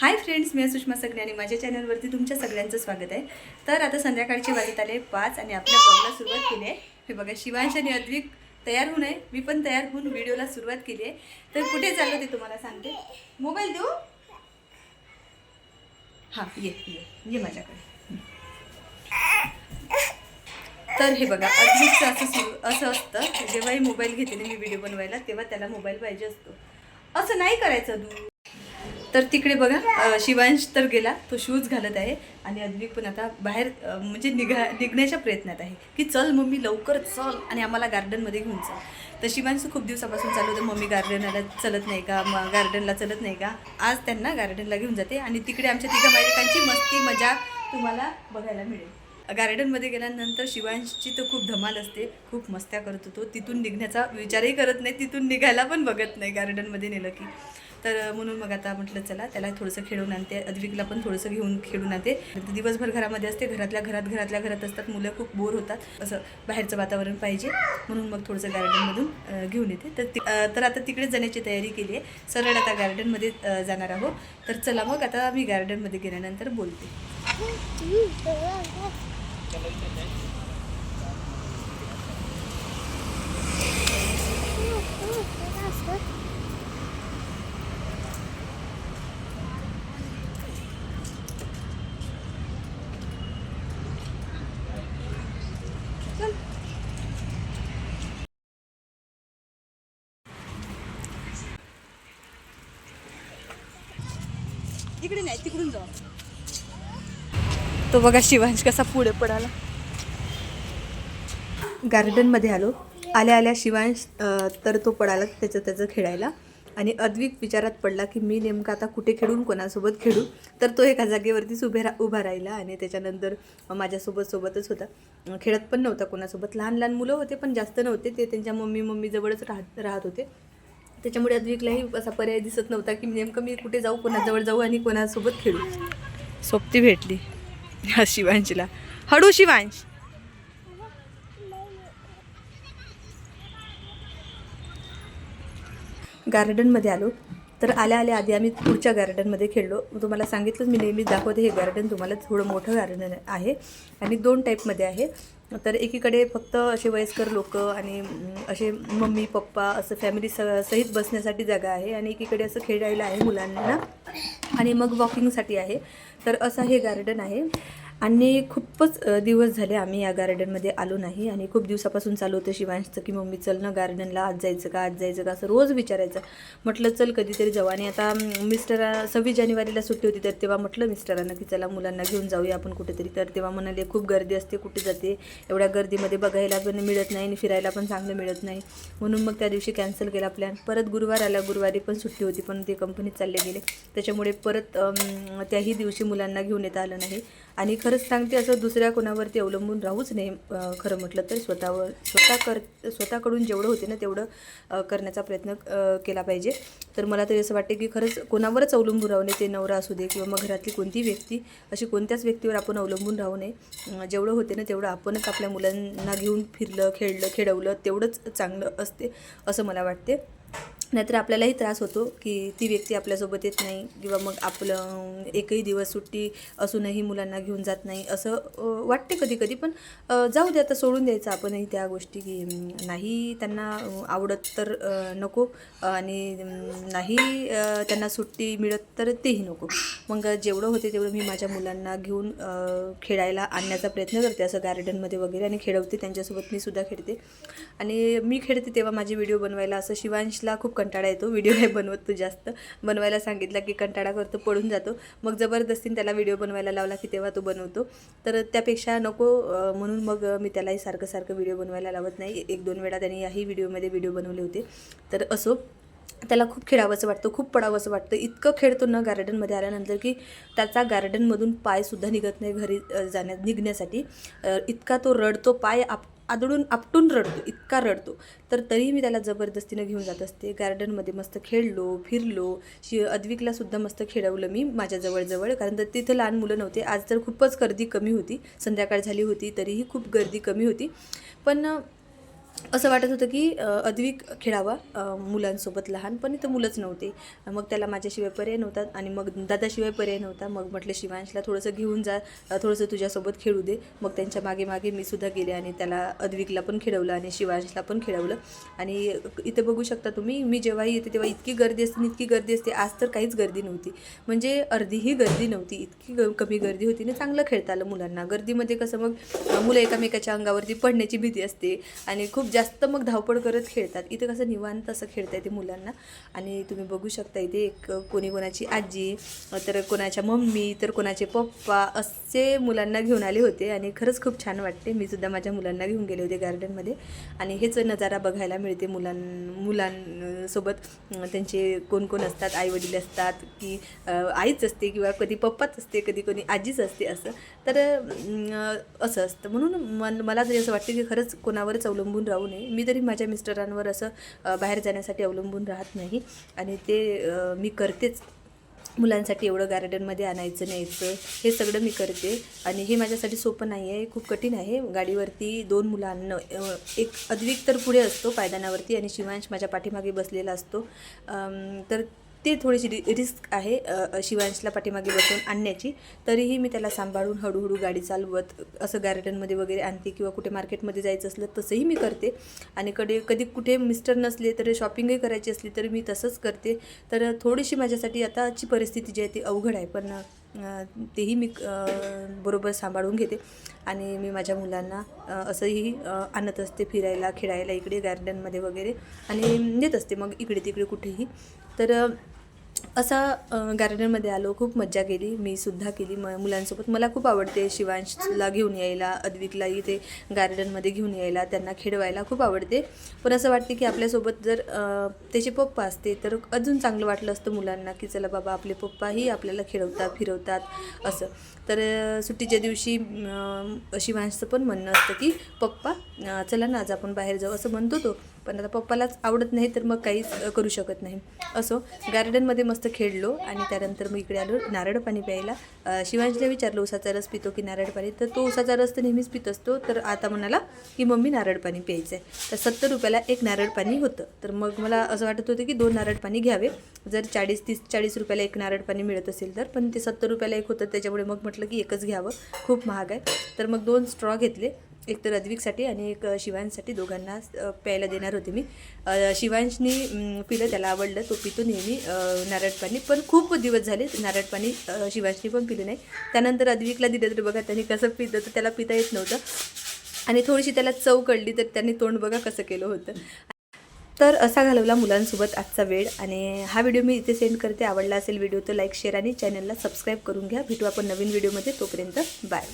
Hi friends मी सुषमा सगळे आणि माझ्या चॅनलवरती तुमच्या सगळ्यांचं स्वागत आहे. तर आता संध्याकाळची वाजत आले पाच आणि आपल्या ब्लॉगला सुरुवात केली आहे. हे बघा शिवांश आणि अद्विक तयार होऊन आहे. मी पण तयार होऊन व्हिडिओला सुरुवात केली आहे. तर कुठे चाललो ते तुम्हाला सांगते. मोबाईल देऊ? हां ये ये ये माझ्याकडे. तर हे बघा अद्विकचं असं सुरू असं असतं. जेव्हाही मोबाईल घेते ना मी व्हिडिओ बनवायला तेव्हा त्याला मोबाईल पाहिजे असतो. असं नाही करायचं दूर. तर तिकडे बघा शिवांश तर गेला तो शूज घालत आहे आणि अद्विक पण आता बाहेर म्हणजे निघा निघण्याच्या प्रयत्नात आहे की चल मम्मी लवकर चल आणि आम्हाला गार्डनमध्ये घेऊन चल. तर शिवांश खूप दिवसापासून चालू होतं मम्मी गार्डनला चलत नाही का? म गार्डनला चलत नाही का? आज त्यांना गार्डनला घेऊन जाते आणि तिकडे आमच्या तिघा बायकांची मस्ती मजा तुम्हाला बघायला मिळेल. गार्डनमध्ये गेल्यानंतर शिवांशची तर खूप धमाल असते खूप मस्त्या करत होतो. तिथून निघण्याचा विचारही करत नाही तिथून निघायला पण बघत नाही गार्डनमध्ये नेलं की. तर म्हणून मग आता म्हटलं चला त्याला थोडंसं खेळून आणते. अद्विकला पण थोडंसं घेऊन खेळून आणते. दिवसभर घरामध्ये असते घरातल्या घरात घरातल्या घरात असतात. मुलं खूप बोर होतात. असं बाहेरचं वातावरण पाहिजे. म्हणून मग थोडंसं गार्डनमधून घेऊन येते. तर तर आता तिकडे जाण्याची तयारी केली आहे. सरळ आता गार्डनमध्ये जाणार आहोत. तर चला मग आता मी गार्डनमध्ये गेल्यानंतर बोलते. तिकडे नाही तिकडून जाऊ. तो बघा शिवांश कसा पुढे पडाला. गार्डनमध्ये आलो. आल्या आल्या शिवांश तर तो पडाला त्याचं त्याचं खेळायला. आणि अद्विक विचारात पडला की मी नेमकं आता कुठे खेळून कोणासोबत खेळू? तर तो एका जागेवरतीच उभे रा उभा राहिला आणि त्याच्यानंतर माझ्यासोबत सोबतच होता. खेळत पण नव्हता कोणासोबत. लहान लहान मुलं होते पण जास्त नव्हते. ते त्यांच्या मम्मी मम्मीजवळच राहत राहत होते. त्याच्यामुळे अद्विकलाही असा पर्याय दिसत नव्हता की नेमकं मी कुठे जाऊ कोणाजवळ जाऊ आणि कोणासोबत खेळू. सोबती भेटली ह्या शिवांशला. हळू शिवांश. गार्डनमध्ये आलो. तर आल्या आल्या आधी आम्ही पुढच्या गार्डनमध्ये खेळलो. तुम्हाला सांगितलंच मी नेहमीच दाखवते हे गार्डन तुम्हाला थोडं मोठं गार्डन आहे आणि दोन टाईपमध्ये आहे. तर एकीकडे फक्त असे वयस्कर लोक आणि असे मम्मी पप्पा असं फॅमिली स सहित बसण्यासाठी जागा आहे. आणि एकीकडे असं खेळायला आहे मुलांना. आणि मग वॉकिंगसाठी आहे. तर असं हे गार्डन आहे. आणि खूपच दिवस झाले आम्ही या गार्डनमध्ये आलो नाही आणि खूप दिवसापासून चालू होतं शिवांशचं की मम्मी चल ना गार्डनला आज जायचं का आज जायचं का असं रोज विचारायचं. म्हटलं चल कधीतरी जाऊ. आणि आता मिस्टर सव्वीस जानेवारीला सुट्टी होती तर तेव्हा म्हटलं मिस्टरांना की चला मुलांना घेऊन जाऊया आपण कुठेतरी. तर तेव्हा म्हणाले खूप गर्दी असते कुठे जाते? एवढ्या गर्दीमध्ये बघायला पण मिळत नाही आणि फिरायला पण चांगलं मिळत नाही. म्हणून मग त्या दिवशी कॅन्सल केला प्लॅन. परत गुरुवार आला गुरुवारी पण सुट्टी होती पण ते कंपनीत चालले गेले. त्याच्यामुळे परत त्याही दिवशी मुलांना घेऊन येता आलं नाही. आणि खरंच सांगते असं दुसऱ्या कोणावरती अवलंबून राहूच नाही खरं म्हटलं तर स्वतःवर स्वतः कर स्वतःकडून जेवढं होते ना तेवढं करण्याचा प्रयत्न केला पाहिजे. तर मला तरी असं वाटते की खरंच कोणावरच अवलंबून राहू नये ते नवरा असू दे किंवा मग घरातली कोणती व्यक्ती अशी कोणत्याच व्यक्तीवर आपण अवलंबून राहू नये. जेवढं होते ना तेवढं आपणच आपल्या मुलांना घेऊन फिरलं खेळलं खेळवलं तेवढंच चांगलं असते असं मला वाटते. नाहीतर आपल्यालाही त्रास होतो की ती व्यक्ती आपल्यासोबत येत नाही किंवा मग आपलं एकही दिवस सुट्टी असूनही मुलांना घेऊन जात नाही. असं वाटते कधी कधी पण जाऊ दे आता सोडून द्यायचं आपणही त्या गोष्टी की नाही त्यांना आवडत तर नको आणि नाही त्यांना सुट्टी मिळत तर तेही नको. मग जेवढं होते तेवढं मी माझ्या मुलांना घेऊन खेळायला आणण्याचा प्रयत्न करते असं गार्डनमध्ये वगैरे आणि खेळवते. त्यांच्यासोबत मी सुद्धा खेळते. आणि मी खेळते तेव्हा माझे व्हिडिओ बनवायला असं शिवांशला खूप कंटाळा येतो. व्हिडिओ नाही बनवत तो जास्त. बनवायला सांगितलं की कंटाळा करतो पडून जातो. मग जबरदस्तीने त्याला व्हिडिओ बनवायला लावला की तेव्हा तो बनवतो. तर त्यापेक्षा नको म्हणून मग मी त्यालाही सारखं सारखं व्हिडिओ बनवायला लावत नाही. एक दोन वेळा त्यांनी याही व्हिडिओमध्ये व्हिडिओ बनवले होते. तर असो त्याला खूप खेळावंसं वाटतं खूप पडावंसं वाटतं. इतकं खेळतो ना गार्डनमध्ये आल्यानंतर की त्याचा गार्डनमधून पायसुद्धा निघत नाही घरी जाण्या निघण्यासाठी. इतका तो रडतो पाय आप आदळून आपटून रडतो इतका रडतो. तर तरीही मी त्याला जबरदस्तीनं घेऊन जात असते. गार्डनमध्ये मस्त खेळलो फिरलो. शि अद्विकला सुद्धा मस्त खेळवलं मी माझ्या जवळजवळ कारण तर तिथं लहान मुलं नव्हते. आज तर खूपच गर्दी कमी होती. संध्याकाळ झाली होती तरीही खूप गर्दी कमी होती. पण असं वाटत होतं की अद्विक खेळावा मुलांसोबत लहानपणी तर मुलंच नव्हते. मग त्याला माझ्याशिवाय पर्याय नव्हता आणि मग दादाशिवाय पर्याय नव्हता. मग म्हटलं शिवांशला थोडंसं घेऊन जा थोडंसं तुझ्यासोबत खेळू दे. मग त्यांच्या मागे मागे मी सुद्धा गेले आणि त्याला अद्विकला पण खेळवलं आणि शिवांशला पण खेळवलं. आणि इथे बघू शकता तुम्ही मी जेव्हाही येते तेव्हा इतकी गर्दी असते आणि इतकी गर्दी असते. आज तर काहीच गर्दी नव्हती. म्हणजे अर्धीही गर्दी नव्हती. इतकी ग कमी गर्दी होती आणि चांगलं खेळता आलं मुलांना. गर्दीमध्ये कसं मग मुलं एकामेकाच्या अंगावरती पडण्याची भीती असते आणि खूप खूप जास्त मग धावपळ करत खेळतात. इथे कसं निवांत असं खेळता येते मुलांना. आणि तुम्ही बघू शकता इथे एक कोणी कोणाची आजी तर कोणाच्या मम्मी तर कोणाचे पप्पा असे मुलांना घेऊन आले होते. आणि खरंच खूप छान वाटते. मी सुद्धा माझ्या मुलांना घेऊन गेले होते गार्डनमध्ये. आणि हेच नजारा बघायला मिळते मुलां मुलांसोबत. त्यांचे कोण कोण असतात? आईवडील असतात की आईच असते किंवा कधी पप्पाच असते कधी कोणी आजीच असते असं. तर असं असतं. म्हणून मन मला तरी असं वाटतं की खरंच कोणावरच अवलंबून राहू नये. मी तरी माझ्या मिस्टरांवर असं बाहेर जाण्यासाठी अवलंबून राहत नाही. आणि ते मी करतेच. मुलांसाठी एवढं गार्डनमध्ये आणायचं न्यायचं हे सगळं मी करते. आणि हे माझ्यासाठी सोपं नाही आहे खूप कठीण आहे. गाडीवरती दोन मुलं आणणं एक अद्विक तर पुढे असतो पायदानावरती आणि शिवांश माझ्या पाठीमागे बसलेला असतो. तर ते थोडीशी रि रिस्क आहे शिवांशला पाठीमागे बसून आणण्याची. तरीही मी त्याला सांभाळून हळूहळू गाडी चालवत असं गार्डनमध्ये वगैरे आणते किंवा कुठे मार्केटमध्ये जायचं असलं तसंही मी करते. आणि कडे कधी कुठे मिस्टर नसले तर शॉपिंगही करायची असली तर मी तसंच करते. तर थोडीशी माझ्यासाठी आताची परिस्थिती जी आहे ती अवघड आहे पण तेही मी बरोबर सांभाळून घेते. आणि मी माझ्या मुलांना असंही आणत असते फिरायला खेळायला इकडे गार्डनमध्ये वगैरे. आणि नेत असते मग इकडे तिकडे कुठेही. तर असा गार्डनमध्ये आलो खूप मज्जा केली मी सुद्धा केली. म मुलांसोबत मला खूप आवडते शिवांशला घेऊन यायला अद्विकला इथे गार्डनमध्ये घेऊन यायला त्यांना खेळवायला खूप आवडते. पण असं वाटते की आपल्यासोबत जर त्याचे पप्पा असते तर अजून चांगलं वाटलं असतं मुलांना की चला बाबा आपले पप्पाही आपल्याला खेळवतात फिरवतात असं. तर सुट्टीच्या दिवशी शिवांशचं पण म्हणणं असतं की पप्पा चला ना आज आपण बाहेर जाऊ असं म्हणतो तो. पण आता पप्पालाच आवडत नाही तर मग काहीच करू शकत नाही. असो गार्डनमध्ये मस्त खेळलो आणि त्यानंतर मग इकडे आलो नारळ पाणी प्यायला. अ, विचारलं उसाचा रस पितो की नारळ पाणी? तर तो उसाचा रस तर नेहमीच पित असतो. तर आता म्हणाला की मम्मी नारळ पाणी प्यायचं आहे तर सत्तर रुपयाला एक नारळ पाणी होतं. तर मग मला असं वाटत होतं की दोन नारळ पाणी घ्यावे. जर चाळीस तीस चाळीस रुपयाला एक नारळ पाणी मिळत असेल तर. पण ते सत्तर रुपयाला एक होतं त्याच्यामुळे मग म्हटलं की एकच घ्यावं. खूप महाग आहे. तर मग दोन स्ट्रॉ घेतले. एक तर रद्विकसाठी आणि एक शिवांसाठी शिवांशसाठी दोघांना प्यायला देणार होते मी. शिवांशनी पिलं त्याला आवडलं. तो पितो नेहमी नारळ पाणी. पण खूप दिवस झाले नारळ पाणी शिवांशनी पण पिलं नाही. त्यानंतर अद्विकला दिलं तर बघा त्यांनी कसं पितं तर त्याला पिता येत नव्हतं. आणि थोडीशी त्याला चव कळली तर त्यांनी तोंड बघा कसं केलं होतं. तर असा घालवला मुलांसोबत आजचा वेळ. आणि हा व्हिडिओ मी इथे सेंड करते. आवडला असेल व्हिडिओ तर लाईक शेअर आणि चॅनलला सबस्क्राईब करून घ्या. भेटू आपण नवीन व्हिडिओमध्ये. तोपर्यंत बाय.